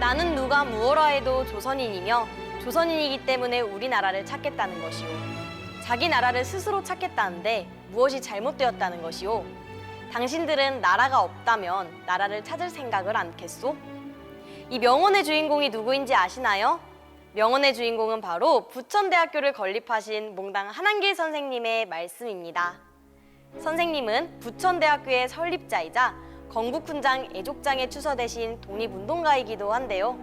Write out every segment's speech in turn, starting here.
나는 누가 무엇라 해도 조선인이며 조선인이기 때문에 우리나라를 찾겠다는 것이오. 자기 나라를 스스로 찾겠다는데 무엇이 잘못되었다는 것이오. 당신들은 나라가 없다면 나라를 찾을 생각을 않겠소? 이 명언의 주인공이 누구인지 아시나요? 명언의 주인공은 바로 부천대학교를 건립하신 몽당 한한길 선생님의 말씀입니다. 선생님은 부천대학교의 설립자이자 건국훈장 애족장에 추서되신 독립운동가이기도 한데요.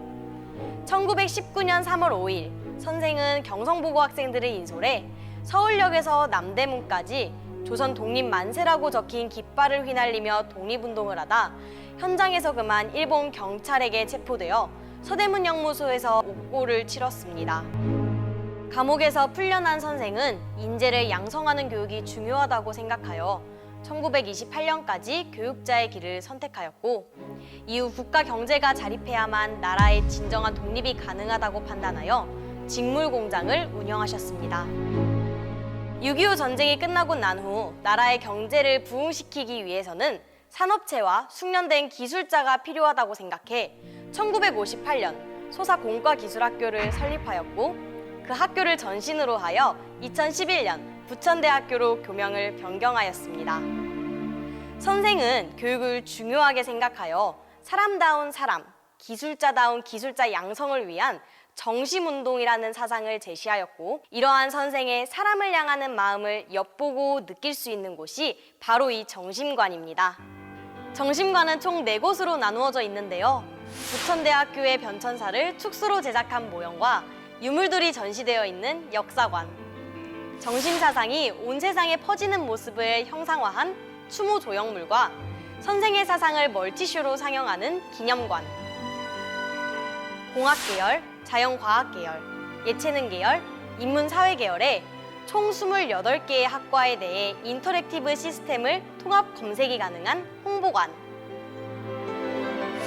1919년 3월 5일 선생은 경성보고 학생들을 인솔해 서울역에서 남대문까지 조선 독립 만세라고 적힌 깃발을 휘날리며 독립운동을 하다 현장에서 그만 일본 경찰에게 체포되어 서대문 영무소에서 옥고를 치렀습니다. 감옥에서 풀려난 선생은 인재를 양성하는 교육이 중요하다고 생각하여 1928년까지 교육자의 길을 선택하였고 이후 국가 경제가 자립해야만 나라의 진정한 독립이 가능하다고 판단하여 직물 공장을 운영하셨습니다. 6.25 전쟁이 끝나고 난 후 나라의 경제를 부흥시키기 위해서는 산업체와 숙련된 기술자가 필요하다고 생각해 1958년 소사공과기술학교를 설립하였고 그 학교를 전신으로 하여 2011년 부천대학교로 교명을 변경하였습니다. 선생은 교육을 중요하게 생각하여 사람다운 사람, 기술자다운 기술자 양성을 위한 정심운동이라는 사상을 제시하였고 이러한 선생의 사람을 향하는 마음을 엿보고 느낄 수 있는 곳이 바로 이 정심관입니다. 정심관은 총 네 곳으로 나누어져 있는데요. 부천대학교의 변천사를 축소로 제작한 모형과 유물들이 전시되어 있는 역사관, 정심사상이 온 세상에 퍼지는 모습을 형상화한 추모 조형물과 선생의 사상을 멀티쇼로 상영하는 기념관, 공학 계열, 자연과학 계열, 예체능 계열, 인문사회 계열의 총 28개의 학과에 대해 인터랙티브 시스템을 통합 검색이 가능한 홍보관.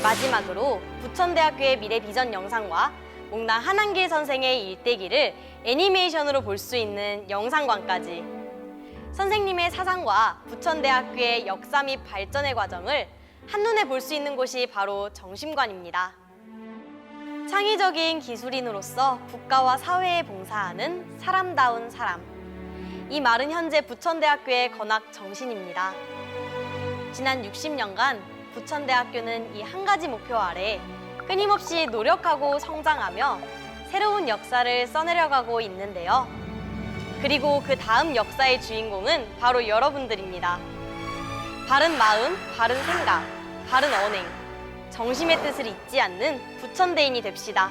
마지막으로 부천대학교의 미래 비전 영상과 몽당 한한길 선생의 일대기를 애니메이션으로 볼 수 있는 영상관까지 선생님의 사상과 부천대학교의 역사 및 발전의 과정을 한눈에 볼 수 있는 곳이 바로 정심관입니다. 창의적인 기술인으로서 국가와 사회에 봉사하는 사람다운 사람. 이 말은 현재 부천대학교의 건학 정신입니다. 지난 60년간 부천대학교는 이 한 가지 목표 아래 끊임없이 노력하고 성장하며 새로운 역사를 써내려가고 있는데요. 그리고 그 다음 역사의 주인공은 바로 여러분들입니다. 바른 마음, 바른 생각, 바른 언행, 정심의 뜻을 잊지 않는 부천대인이 됩시다.